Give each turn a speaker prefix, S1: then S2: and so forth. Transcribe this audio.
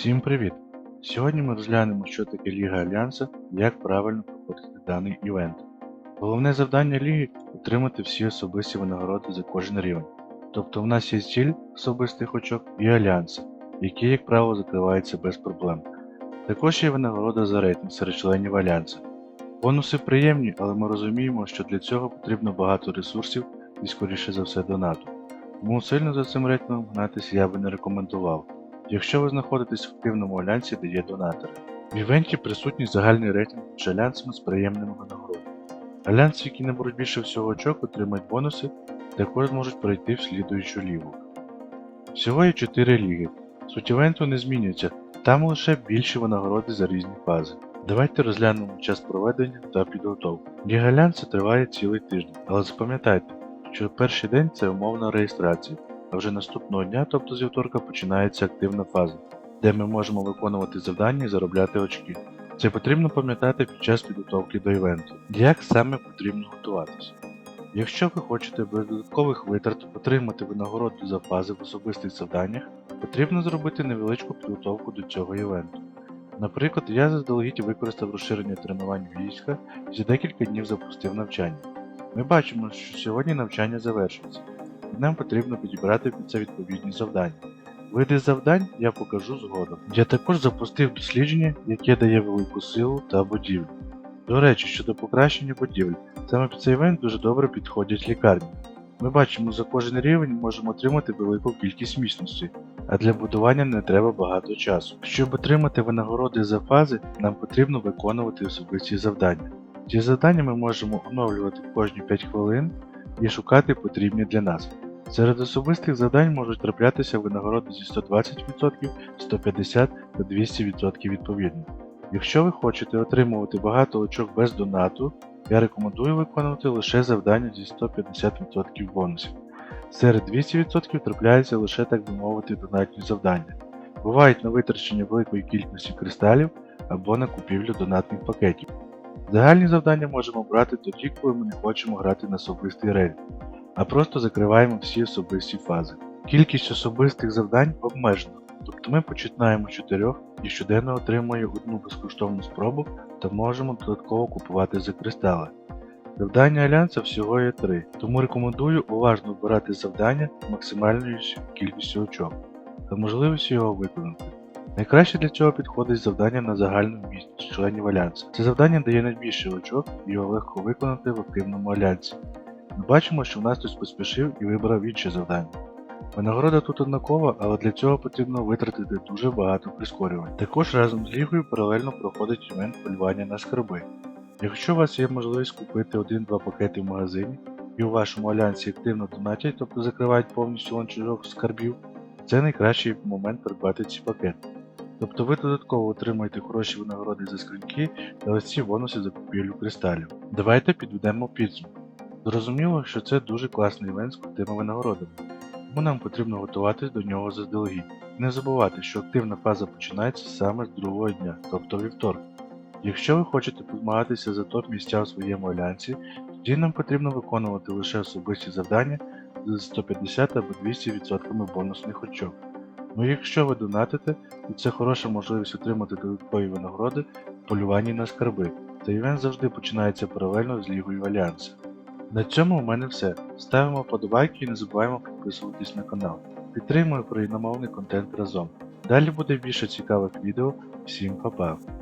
S1: Всім привіт! Сьогодні ми розглянемо, що таке Ліга Альянса і як правильно проходити даний івент. Головне завдання Ліги отримати всі особисті винагороди за кожен рівень. Тобто в нас є ціль особистих очок і альянси, які, як правило, закриваються без проблем. Також є винагорода за рейтинг серед членів альянсу. Бонуси приємні, але ми розуміємо, що для цього потрібно багато ресурсів і скоріше за все донату. Тому сильно за цим рейтингом гнатися я би не рекомендував. Якщо ви знаходитесь в активному альянсі, де є донатори. В івенті присутній загальний рейтинг між альянсами з приємними винагородами. Альянси, які наберуть більше всього очок, отримають бонуси, також можуть перейти в слідуючу лігу. Всього є 4 ліги. Суть івенту не змінюється, там лише більші винагороди за різні фази. Давайте розглянемо час проведення та підготовку. Ліга Альянсу триває цілий тиждень, але запам'ятайте, що перший день це умовна реєстрація, а вже наступного дня, тобто з вівторка, починається активна фаза, де ми можемо виконувати завдання і заробляти очки. Це потрібно пам'ятати під час підготовки до івенту. Як саме потрібно готуватися? Якщо ви хочете без додаткових витрат отримати винагороду за фази в особистих завданнях, потрібно зробити невеличку підготовку до цього івенту. Наприклад, я заздалегідь використав розширення тренувань війська і за декілька днів запустив навчання. Ми бачимо, що сьогодні навчання завершується, нам потрібно підібрати під це відповідні завдання. Види завдань я покажу згодом. Я також запустив дослідження, яке дає велику силу та будівлю. До речі, щодо покращення будівель, саме під цей івент дуже добре підходять лікарні. Ми бачимо, за кожен рівень можемо отримати велику кількість міцності, а для будування не треба багато часу. Щоб отримати винагороди за фази, нам потрібно виконувати особисті завдання. Ці завдання ми можемо оновлювати кожні 5 хвилин і шукати потрібні для нас. Серед особистих завдань можуть траплятися винагороди зі 120%, 150% та 200% відповідно. Якщо ви хочете отримувати багато очок без донату, я рекомендую виконувати лише завдання зі 150% бонусів. Серед 200% трапляються лише, так би мовити, донатні завдання. Бувають на витрачення великої кількості кристалів або на купівлю донатних пакетів. Загальні завдання можемо брати тоді, коли ми не хочемо грати на особистий рейтинг, а просто закриваємо всі особисті фази. Кількість особистих завдань обмежена, тобто ми починаємо з 4 і щоденно отримуємо одну безкоштовну спробу та можемо додатково купувати за кристали. Завдання Альянса всього є 3, тому рекомендую уважно обирати завдання максимальною кількістю очок та можливістю його виконати. Найкраще для цього підходить завдання на загальну місць членів Альянсу. Це завдання дає найбільше очок і його легко виконати в активному альянсі. Ми бачимо, що в нас хтось поспішив і вибрав інше завдання. Винагорода тут однакова, але для цього потрібно витратити дуже багато прискорювань. Також разом з лігою паралельно проходить івент полювання на скарби. Якщо у вас є можливість купити 1-2 пакети в магазині і у вашому альянсі активно донатять, тобто закривають повністю ланцюжок скарбів, це найкращий момент придбати ці пакети. Тобто ви додатково отримуєте хороші винагороди за скриньки та ось ці бонуси за купівлю кристалів. Давайте підведемо підсумок. Зрозуміло, що це дуже класний івент з крутими винагородами, тому нам потрібно готуватись до нього заздалегідь. Не забувати, що активна фаза починається саме з другого дня, тобто вівторка. Якщо ви хочете позмагатися за топ місця у своєму альянсі, тоді нам потрібно виконувати лише особисті завдання з 150 або 200% бонусних очок. Ну якщо ви донатите, то це хороша можливість отримати додаткові винагороди в полюванні на скарби. Та івент завжди починається паралельно з Лігою Альянса. На цьому у мене все. Ставимо подобайки і не забуваємо підписуватись на канал. Підтримуємо україномовний контент разом. Далі буде більше цікавих відео. Всім па-па!